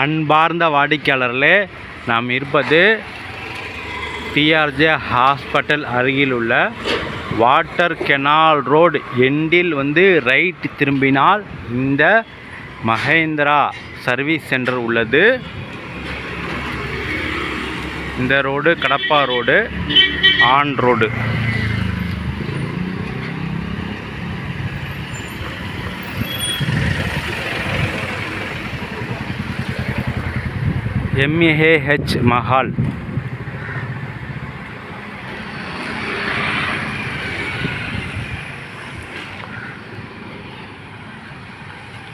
அன்பார்ந்த வாடிக்கையாளர்களே நாம் இருப்பது டிஆர்ஜே ஹாஸ்பிட்டல் அருகில் உள்ள வாட்டர் கெனால் ரோடு எண்டில் வந்து ரைட் திரும்பினால் இந்த மகேந்திரா சர்வீஸ் சென்டர் உள்ளது. இந்த road Kadapa road on road M A H Mahal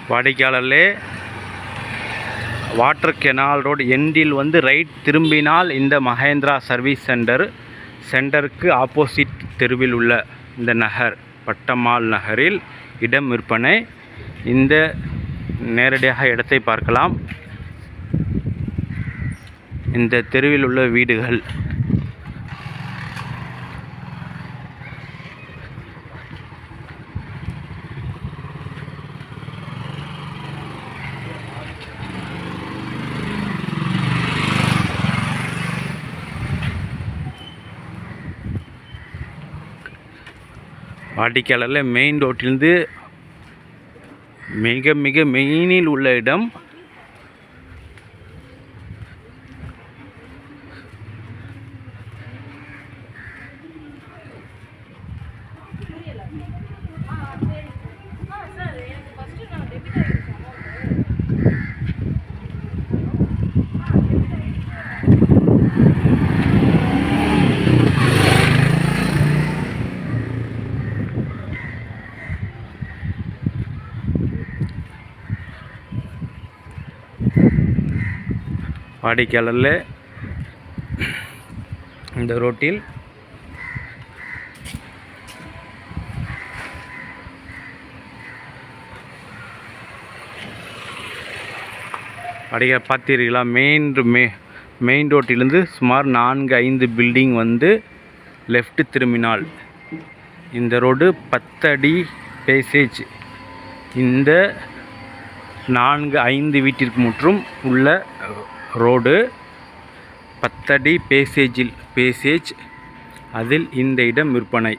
வாடிக்கையாளர்களே வாட்டர் கெனால் ரோடு எண்டில் வந்து ரைட் திரும்பினால் இந்த மகேந்திரா சர்வீஸ் சென்டர் சென்டருக்கு ஆப்போசிட் தெருவில் உள்ள இந்த நகர் பட்டம்மாள் நகரில் இடம் விற்பனை. இந்த நேரடியாக இடத்தை பார்க்கலாம். இந்த தெருவில் உள்ள வீடுகள். வாடிக்கையாளரில் மெயின் ரோட்டிலிருந்து மிக மிக மெயினில் உள்ள இடம் வாடிக்கையாளரில் இந்த ரோட்டில் அடைய பார்த்தீர்களா மெயின் மே மெயின் ரோட்டிலிருந்து சுமார் நான்கு ஐந்து பில்டிங் வந்து லெஃப்ட் திரும்பினால் இந்த ரோடு பத்தடி பேசேஜ் இந்த நான்கு ஐந்து வீட்டிற்கு முற்றும் உள்ள ரோடு பத்தடி பேசேஜில் பேசேஜ் அதில் இந்த இடம் விற்பனை.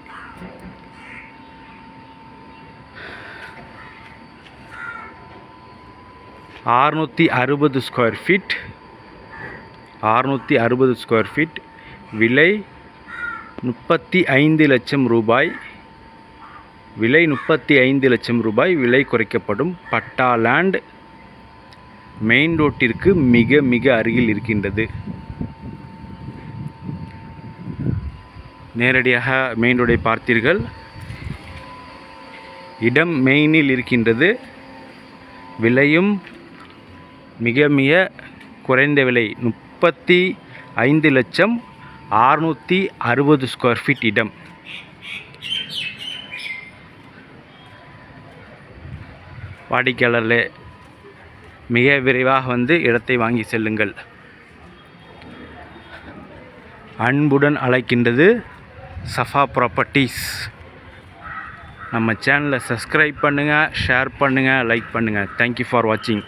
ஆறுநூற்றி அறுபது ஸ்கொயர் ஃபீட் ஆறுநூற்றி அறுபது ஸ்கொயர் ஃபீட் விலை முப்பத்தி ஐந்து லட்சம் ரூபாய். விலை முப்பத்தி ஐந்து லட்சம் ரூபாய் விலை குறைக்கப்படும் பட்டா லேண்ட் மெயின் ரோட்டிற்கு மிக மிக அருகில் இருக்கின்றது. நேரடியாக மெயின் ரோடை பார்த்தீர்கள். இடம் மெயினில் இருக்கின்றது. விலையும் மிக மிக குறைந்த விலை முப்பத்தி ஐந்து லட்சம் அறுநூற்றி அறுபது ஸ்கொயர் ஃபீட் இடம். வாடிக்கையாளர்களே மிக விரைவாக வந்து இடத்தை வாங்கி செல்லுங்கள். அன்புடன் அழைக்கின்றது சஃபா ப்ராப்பர்ட்டிஸ் நம்ம சேனலை சப்ஸ்கிரைப் பண்ணுங்கள் ஷேர் பண்ணுங்கள் லைக் பண்ணுங்கள் தேங்க்யூ ஃபார் வாட்சிங்